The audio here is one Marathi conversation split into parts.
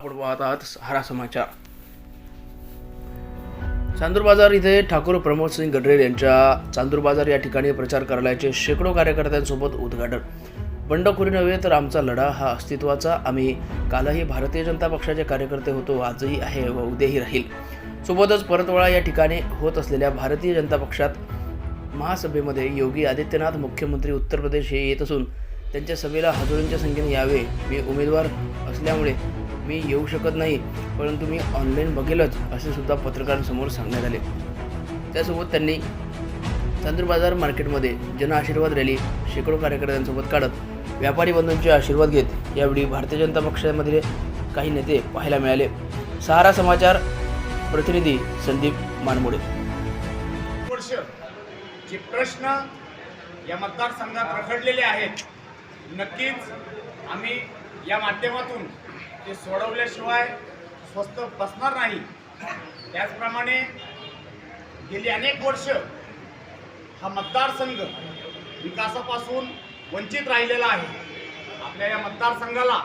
आपण पाहत आहात सहारा समाचार. चांदूर बाजार इथे ठाकूर प्रमोद सिंग गडरेल यांच्या चांदूर बाजार या ठिकाणी प्रचार कार्यालयाचे शेकडो कार्यकर्त्यांसोबत उद्घाटन. बंडखोरी नव्हे तर आमचा लढा हा अस्तित्वाचा. आम्ही कालही भारतीय जनता पक्षाचे कार्यकर्ते होतो आजही आहे व उद्याही राहील. सोबतच परतवाळा या ठिकाणी होत असलेल्या भारतीय जनता पक्षात महासभेमध्ये योगी आदित्यनाथ मुख्यमंत्री उत्तर प्रदेश हे येत असून त्यांच्या सभेला हजारोंच्या संख्येने यावे मी उमेदवार असल्यामुळे मी येऊ शकत नाही परंतु मी ऑनलाईन बघेलच असे सुद्धा पत्रकारांसमोर सांगण्यात आले. त्यासोबत त्यांनी चांदूर बाजार मार्केटमध्ये जन आशीर्वाद रॅली शेकडो कार्यकर्त्यांसोबत काढत व्यापारी बंधूंचे आशीर्वाद घेत यावेळी भारतीय जनता पक्षामधील काही नेते पाहायला मिळाले. सहारा समाचार प्रतिनिधी संदीप मानमोडे. वर्ष जे प्रश्न या मतदारसंघात रखडलेले आहेत नक्कीच आम्ही या माध्यमातून ते सोडवल्याशिवाय स्वस्त बसणार नाही. त्याचप्रमाणे गेली अनेक वर्ष हा मतदारसंघ विकासापासून वंचित राहिलेला आहे. आपल्या या मतदारसंघाला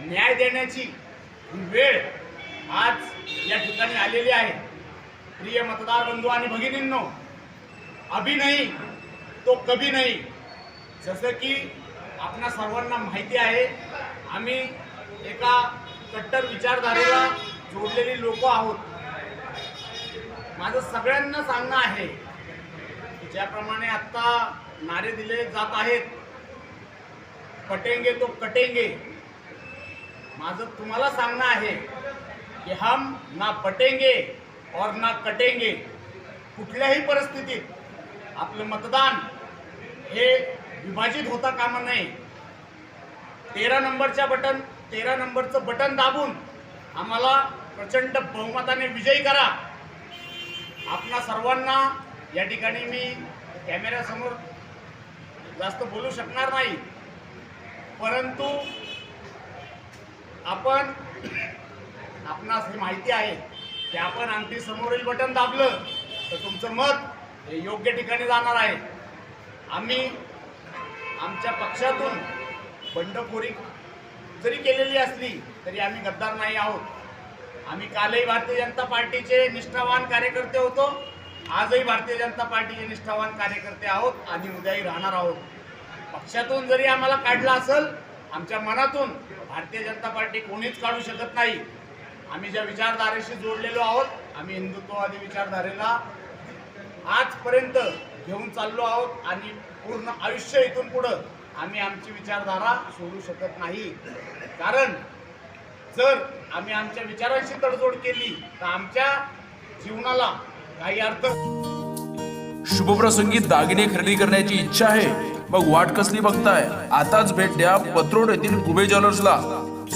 न्याय देण्याची वेळ आज या ठिकाणी आलेली आहे. प्रिय मतदार बंधू आणि भगिनींनो अभी नाही तो कभी नाही. जसं की आपणा सर्वांना माहिती आहे आम्ही एका कट्टर विचारधारेला जोडलेली लोक आहोत. माझं सगळ्यांना सांगणं आहे की ज्याप्रमाणे आत्ता नारे दिले जात आहेत पटेंगे तो कटेंगे. माझं तुम्हाला सांगणं आहे की हम ना पटेंगे और ना कटेंगे. कुठल्याही परिस्थितीत आपलं मतदान हे विभाजित होता कामा नये. तेरा नंबरच्या बटन तेरा नंबरचं बटन दाबून आम्हाला प्रचंड बहुमताने विजयी करा. आपणा सर्वांना या ठिकाणी मी कॅमेऱ्यासमोर जास्त बोलू शकणार नाही. परंतु आपण आपणास हे माहिती आहे की आपण आणखी समोरील बटन दाबलं तर तुमचं मत हे योग्य ठिकाणी जाणार आहे. आम्ही आमच्या पक्षातून बंडखोरी जरी केलेली असली तरी आम्ही गद्दार नाही आहोत. आम्ही कालही भारतीय जनता पार्टीचे निष्ठावान कार्यकर्ते होतो. आजही भारतीय जनता पार्टीचे निष्ठावान कार्यकर्ते आहोत आणि उद्याही राहणार आहोत. पक्षातून जरी आम्हाला काढलं असेल आमच्या मनातून भारतीय जनता पार्टी कोणीच काढू शकत नाही. आम्ही ज्या विचारधारेशी जोडलेलो आहोत आम्ही हिंदुत्ववादी विचारधारेला आजपर्यंत घेऊन चाललो आहोत आणि पूर्ण आयुष्य इथून पुढं आम्ही आमची विचारधारा सोडू शकत नाही. कारण जर आम्ही आमच्या विचारांशी तडजोड केली तर आमच्या जीवनाला काही अर्थ शुभप्रसंगी दागिने खरेदी करण्याची इच्छा आहे. मग वाट कसली बघताय? आताच भेट द्या पत्रोड येथील कुबे ज्वेलर्सला.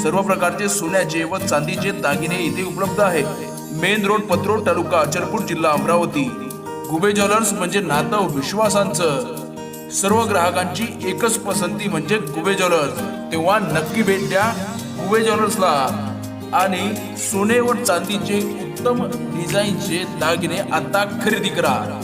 सर्व प्रकारचे सोन्याचे व चांदीचे दागिने इथे उपलब्ध आहे. मेन रोड पत्रोड तालुका अचलपूर जिल्हा अमरावती. कुबे ज्वेलर्स म्हणजे नातं विश्वासांचं. सर्व ग्राहकांची एकच पसंती म्हणजे कुबे ज्वेलर्स. तेव्हा नक्की भेट द्या कुबे ज्वेलर्सला. आणि सोने व चांदीचे उत्तम डिझाईनचे दागिने आता खरेदी करा.